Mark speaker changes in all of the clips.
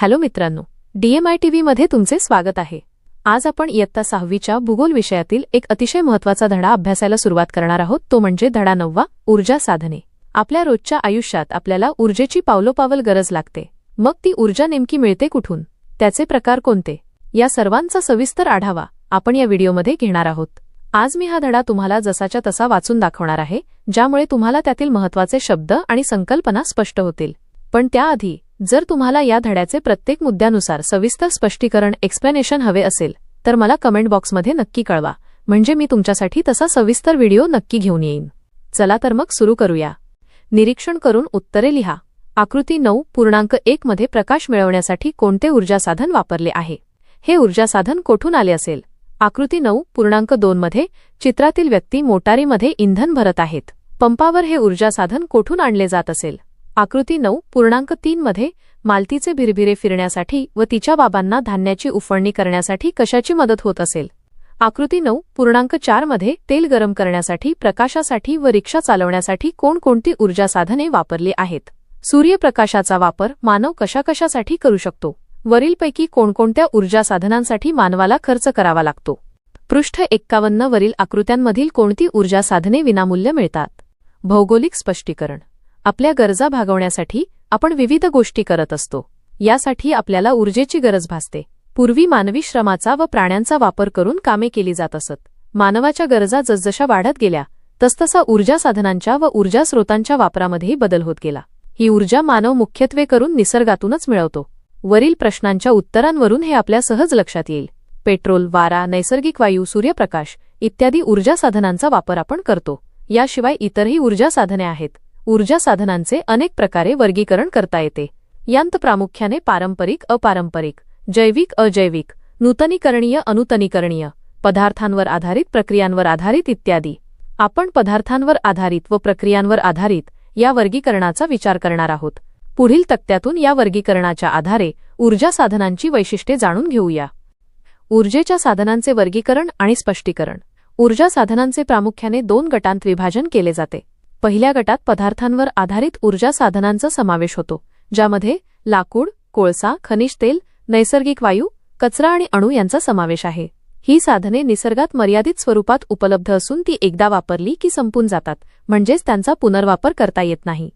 Speaker 1: Hello मित्रांनो डीएमआय TV मध्ये तुमचे स्वागत आहे. आज आपण इयत्ता सहावीच्या भूगोल विषयातील एक अतिशय महत्त्वाचा धडा अभ्यासायला सुरुवात करणार आहोत तो म्हणजे धडा नववा ऊर्जा साधने. आपल्या रोजच्या आयुष्यात आपल्याला ऊर्जेची पावलोपावल गरज लागते. मग ती ऊर्जा नेमकी मिळते कुठून? त्याचे प्रकार कोणते? या सर्वांचा सविस्तर आढावा आपण या व्हिडिओमध्ये घेणार आहोत. आज मी हा धडा तुम्हाला जसाच्या तसा वाचून दाखवणार आहे ज्यामुळे तुम्हाला त्यातील महत्त्वाचे शब्द आणि संकल्पना स्पष्ट होतील. पण त्याआधी जर तुम्हाला या धड्याचे प्रत्येक मुद्द्यानुसार सविस्तर स्पष्टीकरण एक्सप्लेनेशन हवे असेल तर मला कमेंट बॉक्समध्ये नक्की कळवा. म्हणजे मी तुमच्यासाठी तसा सविस्तर व्हिडिओ नक्की घेऊन येईन. चला तर मग सुरू करूया. निरीक्षण करून उत्तरे लिहा. आकृती नऊ पूर्णांक एक मध्ये प्रकाश मिळवण्यासाठी कोणते ऊर्जा साधन वापरले आहे? हे ऊर्जा साधन कोठून आले असेल? आकृती नऊ पूर्णांक दोन मध्ये चित्रातील व्यक्ती मोटारीमध्ये इंधन भरत आहेत. पंपावर हे ऊर्जा साधन कोठून आणले जात असेल? आकृती नऊ पूर्णांक तीन मध्ये मालतीचे भिरभिरे फिरण्यासाठी व तिच्या बाबांना धान्याची उफळणी करण्यासाठी कशाची मदत होत असेल? आकृती नऊ पूर्णांक चारमध्ये तेल गरम करण्यासाठी प्रकाशासाठी व रिक्षा चालवण्यासाठी कोणकोणती ऊर्जा साधने वापरली आहेत? सूर्यप्रकाशाचा वापर मानव कशाकशासाठी करू शकतो? वरीलपैकी कोणकोणत्या ऊर्जा साधनांसाठी मानवाला खर्च करावा लागतो? पृष्ठ एक्कावन्न वरील आकृत्यांमधील कोणती ऊर्जा साधने विनामूल्य मिळतात? भौगोलिक स्पष्टीकरण आपल्या गरजा भागवण्यासाठी आपण विविध गोष्टी करत असतो. यासाठी आपल्याला ऊर्जेची गरज भासते. पूर्वी मानवी श्रमाचा व प्राण्यांचा वापर करून कामे केली जात असत. मानवाच्या गरजा जसजशा वाढत गेल्या तसतसा ऊर्जा साधनांच्या व ऊर्जा स्रोतांच्या वापरामध्येही बदल होत गेला. ही ऊर्जा मानव मुख्यत्वे करून निसर्गातूनच मिळवतो. वरील प्रश्नांच्या उत्तरांवरून हे आपल्या सहज लक्षात येईल. पेट्रोल वारा नैसर्गिक वायू सूर्यप्रकाश इत्यादी ऊर्जा साधनांचा वापर आपण करतो. याशिवाय इतरही ऊर्जा साधने आहेत. ऊर्जा साधनांचे अनेक प्रकारे वर्गीकरण करता येते. यांत प्रामुख्याने पारंपरिक अपारंपरिक जैविक अजैविक नूतनीकरणीय अनुतनीकरणीय पदार्थांवर आधारित प्रक्रियांवर आधारित इत्यादी. आपण पदार्थांवर आधारित व प्रक्रियांवर आधारित या वर्गीकरणाचा विचार करणार आहोत. पुढील तक्त्यातून या वर्गीकरणाच्या आधारे ऊर्जा साधनांची वैशिष्ट्ये जाणून घेऊया. ऊर्जेच्या साधनांचे वर्गीकरण आणि स्पष्टीकरण. ऊर्जा साधनांचे प्रामुख्याने दोन गटांत विभाजन केले जाते. पहिल्या गटात पदार्थांवर आधारित ऊर्जा साधनांचा समावेश होतो ज्यामध्ये लाकूड कोळसा खनिज तेल नैसर्गिक वायू कचरा आणि अणू यांचा समावेश आहे. ही साधने निसर्गात मर्यादित स्वरूपात उपलब्ध असून ती एकदा वापरली की संपून जातात म्हणजेच त्यांचा पुनर्वापर करता येत नाही.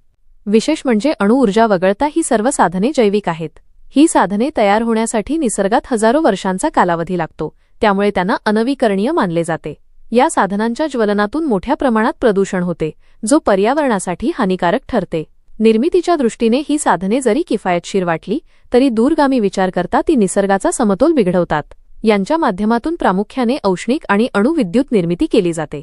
Speaker 1: विशेष म्हणजे अणुऊर्जा वगळता ही सर्व साधने जैविक आहेत. ही साधने तयार होण्यासाठी निसर्गात हजारो वर्षांचा कालावधी लागतो त्यामुळे त्यांना अनवीकरणीय मानले जाते. या साधनांच्या ज्वलनातून मोठ्या प्रमाणात प्रदूषण होते जो पर्यावरणासाठी हानिकारक ठरते. निर्मितीच्या दृष्टीने ही साधने जरी किफायतशीर वाटली तरी दूरगामी विचार करता ती निसर्गाचा समतोल बिघडवतात. यांच्या माध्यमातून प्रामुख्याने औष्णिक आणि अणुविद्युत निर्मिती केली जाते.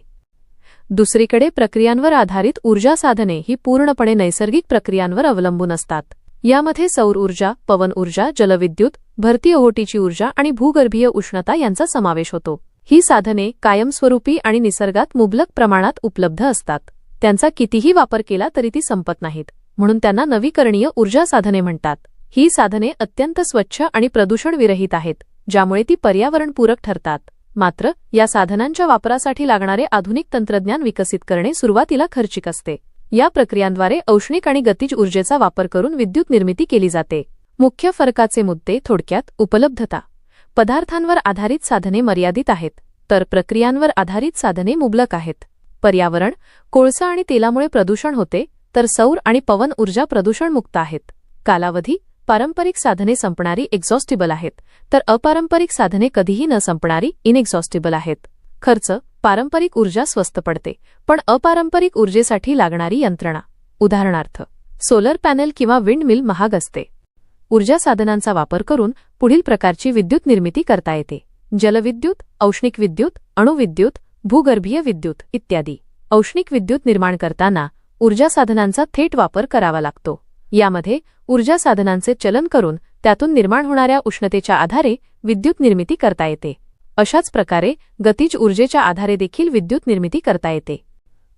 Speaker 1: दुसरीकडे प्रक्रियांवर आधारित ऊर्जा साधने ही पूर्णपणे नैसर्गिक प्रक्रियांवर अवलंबून असतात. यामध्ये सौर ऊर्जा पवन ऊर्जा जलविद्युत भरती ओहोटीची ऊर्जा आणि भूगर्भीय उष्णता यांचा समावेश होतो. ही साधने कायमस्वरूपी आणि निसर्गात मुबलक प्रमाणात उपलब्ध असतात. त्यांचा कितीही वापर केला तरी ती संपत नाहीत. म्हणून त्यांना नवीकरणीय ऊर्जा साधने म्हणतात. ही साधने अत्यंत स्वच्छ आणि प्रदूषणविरहित आहेत ज्यामुळे ती पर्यावरणपूरक ठरतात. मात्र या साधनांच्या वापरासाठी लागणारे आधुनिक तंत्रज्ञान विकसित करणे सुरुवातीला खर्चिक असते. या प्रक्रियांद्वारे औष्णिक आणि गतिज ऊर्जेचा वापर करून विद्युत निर्मिती केली जाते. मुख्य फरकाचे मुद्दे थोडक्यात उपलब्धता. पदार्थांवर आधारित साधने मर्यादित आहेत तर प्रक्रियांवर आधारित साधने मुबलक आहेत. पर्यावरण कोळसा आणि तेलामुळे प्रदूषण होते तर सौर आणि पवन ऊर्जा प्रदूषणमुक्त आहेत. कालावधी पारंपरिक साधने संपणारी एक्झॉस्टिबल आहेत तर अपारंपरिक साधने कधीही न संपणारी इनएक्झॉस्टिबल आहेत. खर्च पारंपरिक ऊर्जा स्वस्त पडते पण अपारंपरिक ऊर्जेसाठी लागणारी यंत्रणा. उदाहरणार्थ सोलर पॅनेल किंवा विंड मिल महाग असते. ऊर्जा साधनांचा वापर करून पुढील प्रकारची विद्युत निर्मिती करता येते. जलविद्युत औष्णिक विद्युत अणुविद्युत भूगर्भीय विद्युत इत्यादी. औष्णिक विद्युत निर्माण करताना ऊर्जा साधनांचा थेट वापर करावा लागतो. यामध्ये ऊर्जा साधनांचे चलन करून त्यातून निर्माण होणाऱ्या उष्णतेच्या आधारे विद्युत निर्मिती करता येते. अशाच प्रकारे गतिज ऊर्जेच्या आधारे देखील विद्युत निर्मिती करता येते.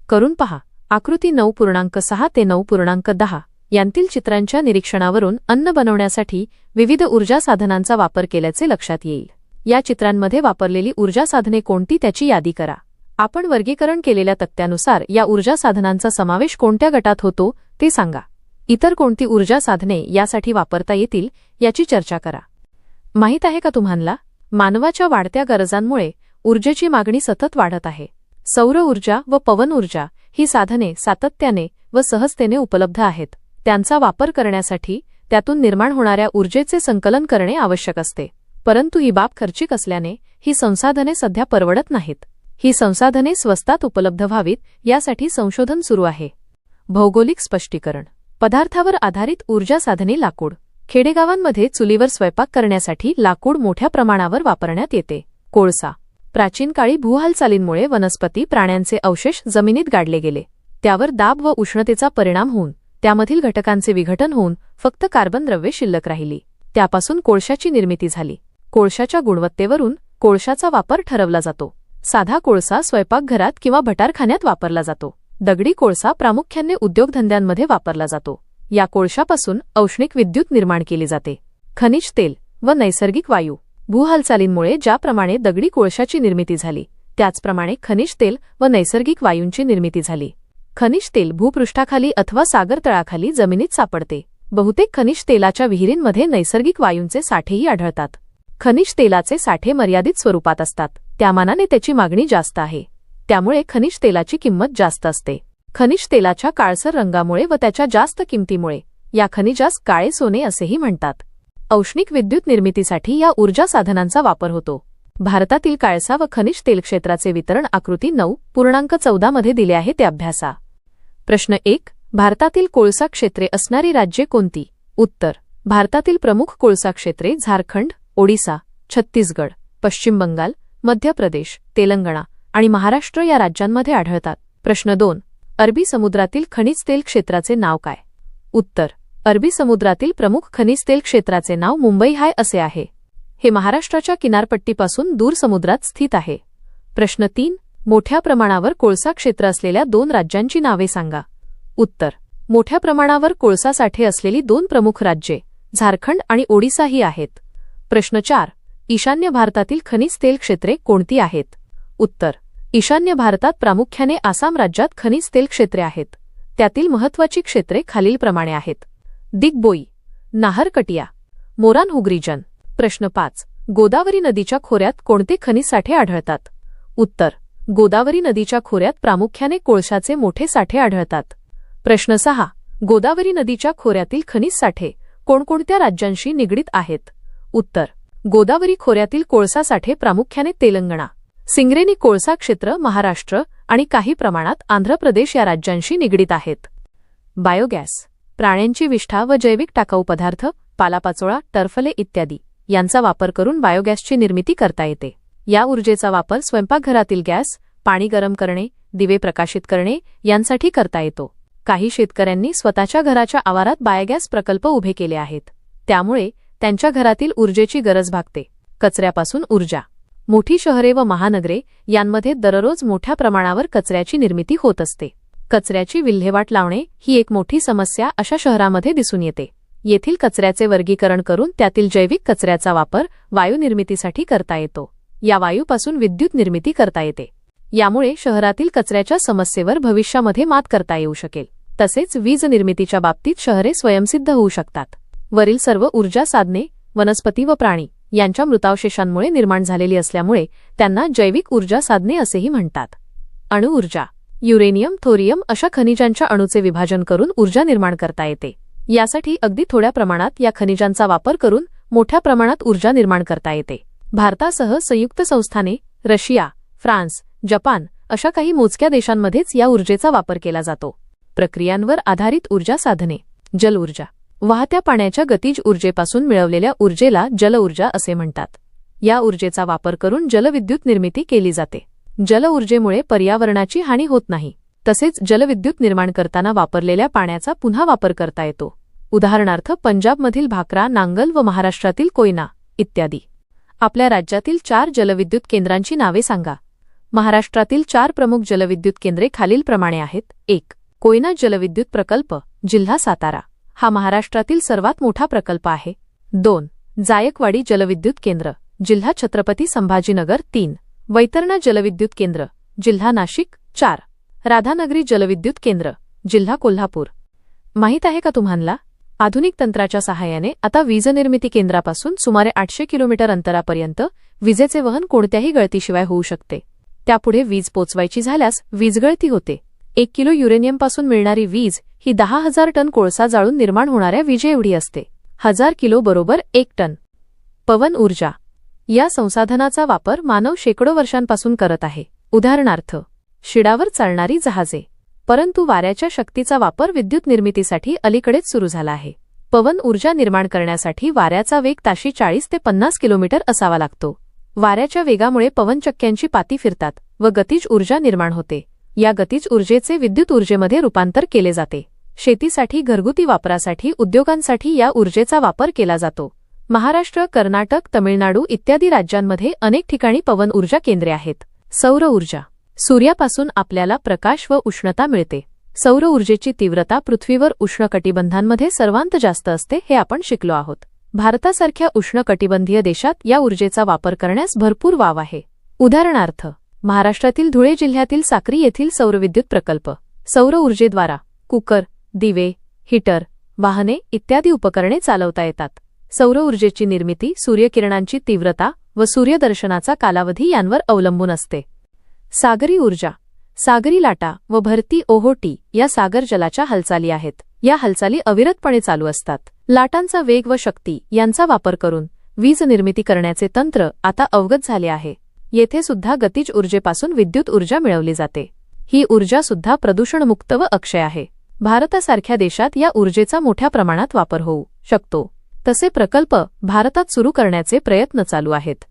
Speaker 1: करून पहा. आकृती नऊ पूर्णांक सहा ते नऊ पूर्णांक दहा. यांतील चित्रांच्या निरीक्षणावरून अन्न बनवण्यासाठी विविध ऊर्जा साधनांचा वापर केल्याचे लक्षात येईल. या चित्रांमध्ये वापरलेली ऊर्जा साधने कोणती त्याची यादी करा. आपण वर्गीकरण केलेल्या तक्त्यानुसार या ऊर्जा साधनांचा समावेश कोणत्या गटात होतो ते सांगा. इतर कोणती ऊर्जा साधने यासाठी वापरता येतील याची चर्चा करा. माहीत आहे का तुम्हाला? मानवाच्या वाढत्या गरजांमुळे ऊर्जेची मागणी सतत वाढत आहे. सौर ऊर्जा व पवन ऊर्जा ही साधने सातत्याने व सहजतेने उपलब्ध आहेत. त्यांचा वापर करण्यासाठी त्यातून निर्माण होणाऱ्या ऊर्जेचे संकलन करणे आवश्यक असते. परंतु ही बाब खर्चिक असल्याने ही संसाधने सध्या परवडत नाहीत. ही संसाधने स्वस्तात उपलब्ध व्हावीत यासाठी संशोधन सुरू आहे. भौगोलिक स्पष्टीकरण. पदार्थावर आधारित ऊर्जा साधने लाकूड. खेडेगावांमध्ये चुलीवर स्वयंपाक करण्यासाठी लाकूड मोठ्या प्रमाणावर वापरण्यात येते. कोळसा. प्राचीन काळी भूहालचालींमुळे वनस्पती प्राण्यांचे अवशेष जमिनीत गाडले गेले. त्यावर दाब व उष्णतेचा परिणाम होऊन त्यामधील घटकांचे विघटन होऊन फक्त कार्बन द्रव्ये शिल्लक राहिली. त्यापासून कोळशाची निर्मिती झाली. कोळशाच्या गुणवत्तेवरून कोळशाचा वापर ठरवला जातो. साधा कोळसा स्वयंपाकघरात किंवा भटारखान्यात वापरला जातो. दगडी कोळसा प्रामुख्याने उद्योगधंद्यांमध्ये वापरला जातो. या कोळशापासून औष्णिक विद्युत निर्माण केली जाते. खनिज तेल व नैसर्गिक वायू. भूहालचालींमुळे ज्याप्रमाणे दगडी कोळशाची निर्मिती झाली त्याचप्रमाणे खनिज तेल व नैसर्गिक वायूंची निर्मिती झाली. खनिज तेल भूपृष्ठाखाली अथवा सागरतळाखाली जमिनीत सापडते. बहुतेक खनिज तेलाच्या विहिरींमध्ये नैसर्गिक वायूंचे साठेही आढळतात. खनिज तेलाचे साठे मर्यादित स्वरूपात असतात. त्यामानाने त्याची मागणी जास्त आहे. त्यामुळे खनिज तेलाची किंमत जास्त असते. खनिज तेलाच्या काळसर रंगामुळे व त्याच्या जास्त किमतीमुळे या खनिजास काळे सोने असेही म्हणतात. औष्णिक विद्युत निर्मितीसाठी या ऊर्जा साधनांचा वापर होतो. भारतातील काळसा व खनिज तेल क्षेत्राचे वितरण आकृती नऊ पूर्णांक चौदामध्ये दिले आहे ते अभ्यासा. प्रश्न एक भारतातील कोळसा क्षेत्रे असणारी राज्ये कोणती? उत्तर भारतातील प्रमुख कोळसा क्षेत्रे झारखंड ओडिसा छत्तीसगड पश्चिम बंगाल मध्य प्रदेश तेलंगणा आणि महाराष्ट्र या राज्यांमध्ये आढळतात. प्रश्न दोन अरबी समुद्रातील खनिज तेल क्षेत्राचे नाव काय? उत्तर अरबी समुद्रातील प्रमुख खनिज तेल क्षेत्राचे नाव मुंबई हाय असे आहे. हे महाराष्ट्राच्या किनारपट्टीपासून दूर समुद्रात स्थित आहे. प्रश्न तीन मोठ्या प्रमाणावर कोळसा क्षेत्र असलेल्या दोन राज्यांची नावे सांगा. उत्तर. मोठ्या प्रमाणावर कोळसा साठे असलेली दोन प्रमुख राज्ये झारखंड आणि ओडिसा ही आहेत. प्रश्न चार. ईशान्य भारतातील खनिज तेल क्षेत्रे कोणती आहेत? उत्तर. ईशान्य भारतात प्रामुख्याने आसाम राज्यात खनिज तेल क्षेत्रे आहेत. त्यातील महत्वाची क्षेत्रे खालीलप्रमाणे आहेत. दिग्बोई नाहरकटिया मोरान हुग्रीजन प्रश्न पाच. गोदावरी नदीच्या खोऱ्यात कोणते खनिज साठे आढळतात? उत्तर. गोदावरी नदीच्या खोऱ्यात प्रामुख्याने कोळशाचे मोठे साठे आढळतात. प्रश्न सहा. गोदावरी नदीच्या खोऱ्यातील खनिज साठे कोणकोणत्या राज्यांशी निगडीत आहेत? उत्तर. गोदावरी खोऱ्यातील कोळसा साठे प्रामुख्याने तेलंगणा. सिंगरेनी कोळसा क्षेत्र महाराष्ट्र आणि काही प्रमाणात आंध्र प्रदेश या राज्यांशी निगडीत आहेत. बायोगॅस. प्राण्यांची विष्ठा व जैविक टाकाऊ पदार्थ पालापाचोळा टर्फले इत्यादी यांचा वापर करून बायोगॅसची निर्मिती करता येते. या ऊर्जेचा वापर स्वयंपाकघरातील गॅस पाणी गरम करणे दिवे प्रकाशित करणे यांसाठी करता येतो. काही शेतकऱ्यांनी स्वतःच्या घराच्या आवारात बायोगॅस प्रकल्प उभे केले आहेत. त्यामुळे त्यांच्या घरातील ऊर्जेची गरज भागते. कचऱ्यापासून ऊर्जा. मोठी शहरे व महानगरे यांमध्ये दररोज मोठ्या प्रमाणावर कचऱ्याची निर्मिती होत असते. कचऱ्याची विल्हेवाट लावणे ही एक मोठी समस्या अशा शहरामध्ये दिसून येते. येथील कचऱ्याचे वर्गीकरण करून त्यातील जैविक कचऱ्याचा वापर वायुनिर्मितीसाठी करता येतो. या वायूपासून विद्युत निर्मिती करता येते. यामुळे शहरातील कचऱ्याच्या समस्येवर भविष्यामध्ये मात करता येऊ शकेल. तसेच वीज निर्मितीच्या बाबतीत शहरे स्वयंसिद्ध होऊ शकतात. वरील सर्व ऊर्जा साधने वनस्पती व प्राणी यांच्या मृतावशेषांमुळे निर्माण झालेली असल्यामुळे त्यांना जैविक ऊर्जा साधने असेही म्हणतात. अणुऊर्जा युरेनियम थोरियम अशा खनिजांच्या अणूचे विभाजन करून ऊर्जा निर्माण करता येते. यासाठी अगदी थोड्या प्रमाणात या खनिजांचा वापर करून मोठ्या प्रमाणात ऊर्जा निर्माण करता येते. भारतासह संयुक्त संस्थाने रशिया फ्रान्स जपान अशा काही मोजक्या देशांमध्येच या ऊर्जेचा वापर केला जातो. प्रक्रियांवर आधारित ऊर्जा साधने जल ऊर्जा वाहत्या पाण्याच्या गतीज ऊर्जेपासून मिळवलेल्या ऊर्जेला जलऊर्जा असे म्हणतात. या ऊर्जेचा वापर करून जलविद्युत निर्मिती केली जाते. जलऊर्जेमुळे पर्यावरणाची हानी होत नाही. तसेच जलविद्युत निर्माण करताना वापरलेल्या पाण्याचा पुन्हा वापर करता येतो. उदाहरणार्थ पंजाबमधील भाकरा नांगल व महाराष्ट्रातील कोयना इत्यादी. आपल्या राज्यातील चार जलविद्युत केंद्रांची नावे सांगा. महाराष्ट्रातील चार प्रमुख जलविद्युत केंद्रे खालीलप्रमाणे आहेत. एक कोयना जलविद्युत प्रकल्प जिल्हा सातारा. हा महाराष्ट्रातील सर्वात मोठा प्रकल्प आहे. दोन जायकवाडी जलविद्युत केंद्र जिल्हा छत्रपती संभाजीनगर. तीन वैतरणा जलविद्युत केंद्र जिल्हा नाशिक. चार राधानगरी जलविद्युत केंद्र जिल्हा कोल्हापूर. माहीत आहे का तुम्हाला? आधुनिक तंत्राच्या सहाय्याने आता वीज निर्मिती केंद्रापासून सुमारे आठशे किलोमीटर अंतरापर्यंत विजेचे वहन कोणत्याही गळतीशिवाय होऊ शकते. त्यापुढे वीज पोचवायची झाल्यास वीजगळती होते. एक किलो युरेनियमपासून मिळणारी वीज ही दहा हजार टन कोळसा जाळून निर्माण होणाऱ्या विजेएवढी असते. हजार किलो बरोबर एक टन. पवन ऊर्जा. या संसाधनाचा वापर मानव शेकडो वर्षांपासून करत आहे. उदाहरणार्थ शिडावर चालणारी जहाजे. परंतु वाऱ्याच्या शक्तीचा वापर विद्युत निर्मितीसाठी अलीकडेच सुरू झाला आहे. पवन ऊर्जा निर्माण करण्यासाठी वाऱ्याचा वेग ताशी चाळीस ते पन्नास किलोमीटर असावा लागतो. वाऱ्याच्या वेगामुळे पवनचक्क्यांची पाती फिरतात व गतीज ऊर्जा निर्माण होते. या गतीज ऊर्जेचे विद्युत ऊर्जेमध्ये रूपांतर केले जाते. शेतीसाठी घरगुती वापरासाठी उद्योगांसाठी या ऊर्जेचा वापर केला जातो. महाराष्ट्र कर्नाटक तमिळनाडू इत्यादी राज्यांमध्ये अनेक ठिकाणी पवन ऊर्जा केंद्रे आहेत. सौर ऊर्जा सूर्यापासून आपल्याला प्रकाश व उष्णता मिळते. सौर ऊर्जेची तीव्रता पृथ्वीवर उष्णकटिबंधांमध्ये सर्वांत जास्त असते हे आपण शिकलो आहोत. भारतासारख्या उष्णकटिबंधीय देशात या ऊर्जेचा वापर करण्यास भरपूर वाव आहे. उदाहरणार्थ महाराष्ट्रातील धुळे जिल्ह्यातील साक्री येथील सौरविद्युत प्रकल्प सौर ऊर्जेद्वारा कुकर दिवे हीटर वाहने इत्यादी उपकरणे चालवता येतात. सौर ऊर्जेची निर्मिती सूर्यकिरणांची तीव्रता व सूर्यदर्शनाचा कालावधी यांवर अवलंबून असते. सागरी ऊर्जा सागरी लाटा व भरती ओहोटी या सागर जलाच्या हालचाली आहेत. या हालचाली अविरतपणे चालू असतात. लाटांचा वेग व शक्ती यांचा वापर करून वीज निर्मिती करण्याचे तंत्र आता अवगत झाले आहे. येथे सुद्धा गतिज ऊर्जेपासून विद्युत ऊर्जा मिळवली जाते. ही ऊर्जा सुद्धा प्रदूषणमुक्त व अक्षय आहे. भारतासारख्या देशात या ऊर्जेचा मोठ्या प्रमाणात वापर होऊ शकतो. तसे प्रकल्प भारतात सुरू करण्याचे प्रयत्न चालू आहेत.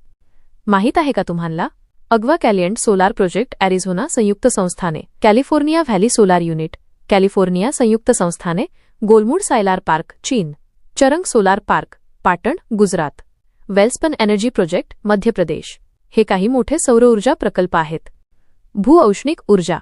Speaker 1: माहीत आहे का तुम्हाला? Agua Caliente solar project Arizona संयुक्त संस्थाने California valley solar unit California संयुक्त संस्थाने गोलमूड सायलार पार्क चीन चरंग solar park Patan Gujarat Welspun energy project Madhya Pradesh. हे काही मोठे सौर ऊर्जा प्रकल्प आहेत. भूऔष्णिक ऊर्जा.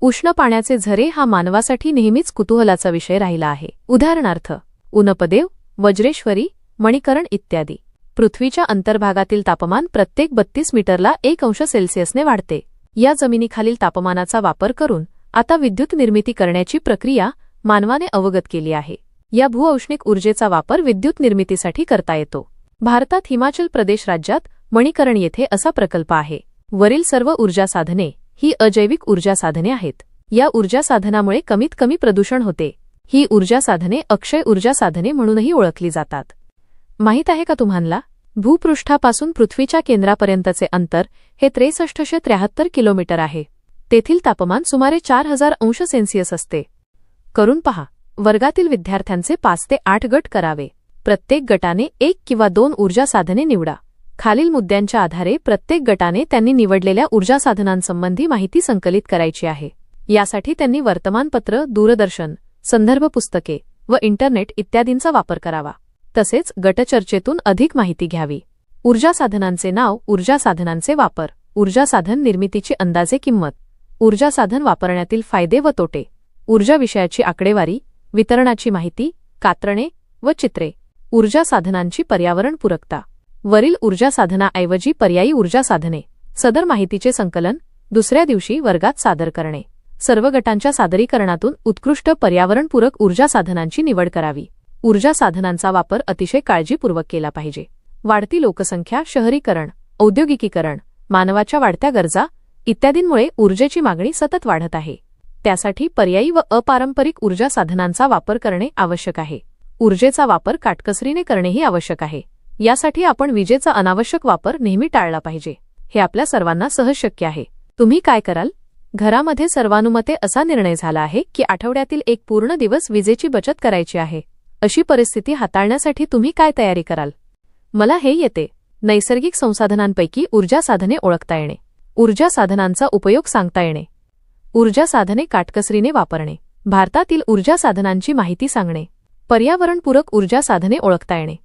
Speaker 1: उष्ण पाण्याचे झरे हा मानवासाठी नेहमीच कुतूहलाचा विषय राहिला आहे. उदाहरणार्थ उनपदेव वज्रेश्वरी मणिकरण इत्यादी. पृथ्वीच्या अंतर्भागातील तापमान प्रत्येक बत्तीस मीटरला एक अंश सेल्सिअसने वाढते. या जमिनीखालील तापमानाचा वापर करून आता विद्युत निर्मिती करण्याची प्रक्रिया मानवाने अवगत केली आहे. या भूऔष्णिक ऊर्जेचा वापर विद्युत निर्मितीसाठी करता येतो. भारतात हिमाचल प्रदेश राज्यात मणिकरण येथे असा प्रकल्प आहे. वरील सर्व ऊर्जा साधने ही अजैविक ऊर्जा साधने आहेत. या ऊर्जा साधनामुळे कमीत कमी प्रदूषण होते. ही ऊर्जा साधने अक्षय ऊर्जा साधने म्हणूनही ओळखली जातात. माहीत आहे का तुम्हाला? भूपृष्ठापासून पृथ्वीच्या केंद्रापर्यंतचे अंतर हे त्रेसष्टशे त्र्याहत्तर किलोमीटर आहे. तेथील तापमान सुमारे चार हजार अंश सेल्सिअस असते. करून पहा. वर्गातील विद्यार्थ्यांचे पाच ते आठ गट करावे. प्रत्येक गटाने एक किंवा दोन ऊर्जा साधने निवडा. खालील मुद्द्यांच्या आधारे प्रत्येक गटाने त्यांनी निवडलेल्या ऊर्जा साधनांसंबंधी माहिती संकलित करायची आहे. यासाठी त्यांनी वर्तमानपत्र दूरदर्शन संदर्भ पुस्तके व इंटरनेट इत्यादींचा वापर करावा. तसेच गटचर्चेतून अधिक माहिती घ्यावी. ऊर्जा साधनांचे नाव ऊर्जा साधनांचे वापर. ऊर्जा साधन निर्मितीची अंदाजे किंमत. ऊर्जा साधन वापरण्यातील फायदे व तोटे. ऊर्जा विषयाची आकडेवारी वितरणाची माहिती कात्रणे व चित्रे. ऊर्जा साधनांची पर्यावरणपूरकता वरील ऊर्जा साधनाऐवजी पर्यायी ऊर्जा साधने. सदर माहितीचे संकलन दुसऱ्या दिवशी वर्गात सादर करणे. सर्व गटांच्या सादरीकरणातून उत्कृष्ट पर्यावरणपूरक ऊर्जा साधनांची निवड करावी. ऊर्जा साधनांचा वापर अतिशय काळजीपूर्वक केला पाहिजे. वाढती लोकसंख्या शहरीकरण औद्योगिकीकरण मानवाच्या वाढत्या गरजा इत्यादींमुळे ऊर्जेची मागणी सतत वाढत आहे. त्यासाठी पर्यायी व अपारंपरिक ऊर्जा साधनांचा वापर करणे आवश्यक आहे. ऊर्जेचा वापर काटकसरीने करणेही आवश्यक आहे. यासाठी आपण विजेचा अनावश्यक वापर नेहमी टाळला पाहिजे. हे आपल्या सर्वांना सहज शक्य आहे. तुम्ही काय कराल? घरामध्ये सर्वानुमते असा निर्णय झाला आहे की आठवड्यातील एक पूर्ण दिवस विजेची बचत करायची आहे. अशी परिस्थिती हाताळण्यासाठी तुम्ही काय तयारी कराल? मला हे येते. नैसर्गिक संसाधनांपैकी ऊर्जा साधने ओळखता येणे. ऊर्जा साधनांचा उपयोग सांगता येणे. ऊर्जा साधने काटकसरीने वापरणे. भारतातील ऊर्जा साधनांची माहिती सांगणे. पर्यावरणपूरक ऊर्जा साधने ओळखता येणे.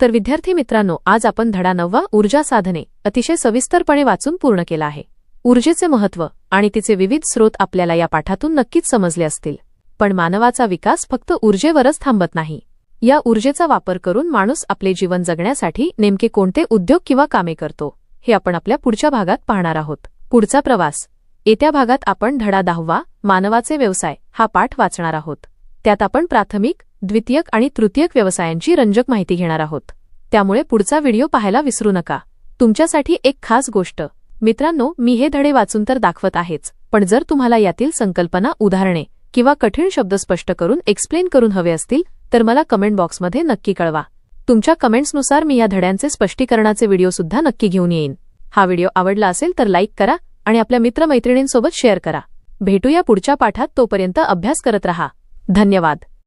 Speaker 1: तर विद्यार्थी मित्रांनो आज आपण धडा नववा ऊर्जा साधने अतिशय सविस्तरपणे वाचून पूर्ण केला आहे. ऊर्जेचे महत्त्व आणि तिचे विविध स्रोत आपल्याला या पाठातून नक्कीच समजले असतील. पण मानवाचा विकास फक्त ऊर्जेवरच थांबत नाही. या ऊर्जेचा वापर करून माणूस आपले जीवन जगण्यासाठी नेमके कोणते उद्योग किंवा कामे करतो हे आपण आपल्या पुढच्या भागात पाहणार आहोत. पुढचा प्रवास. येत्या भागात आपण धडा दहावा मानवाचे व्यवसाय हा पाठ वाचणार आहोत. त्यात आपण प्राथमिक द्वितीयक आणि तृतीयक व्यवसायांची रंजक माहिती घेणार आहोत. त्यामुळे पुढचा व्हिडिओ पाहायला विसरू नका. तुमच्यासाठी एक खास गोष्ट. मित्रांनो मी हे धडे वाचून तर दाखवत आहेच पण जर तुम्हाला यातील संकल्पना उदाहरणे किंवा कठीण शब्द स्पष्ट करून एक्सप्लेन करून हवे असतील तर मला कमेंट बॉक्समध्ये नक्की कळवा. तुमच्या कमेंट्सनुसार मी या धड्यांचे स्पष्टीकरणाचे व्हिडिओ सुद्धा नक्की घेऊन येईन. हा व्हिडिओ आवडला असेल तर लाईक करा आणि आपल्या मित्रमैत्रिणींसोबत शेअर करा. भेटूया पुढच्या पाठात तोपर्यंत अभ्यास करत रहा. धन्यवाद.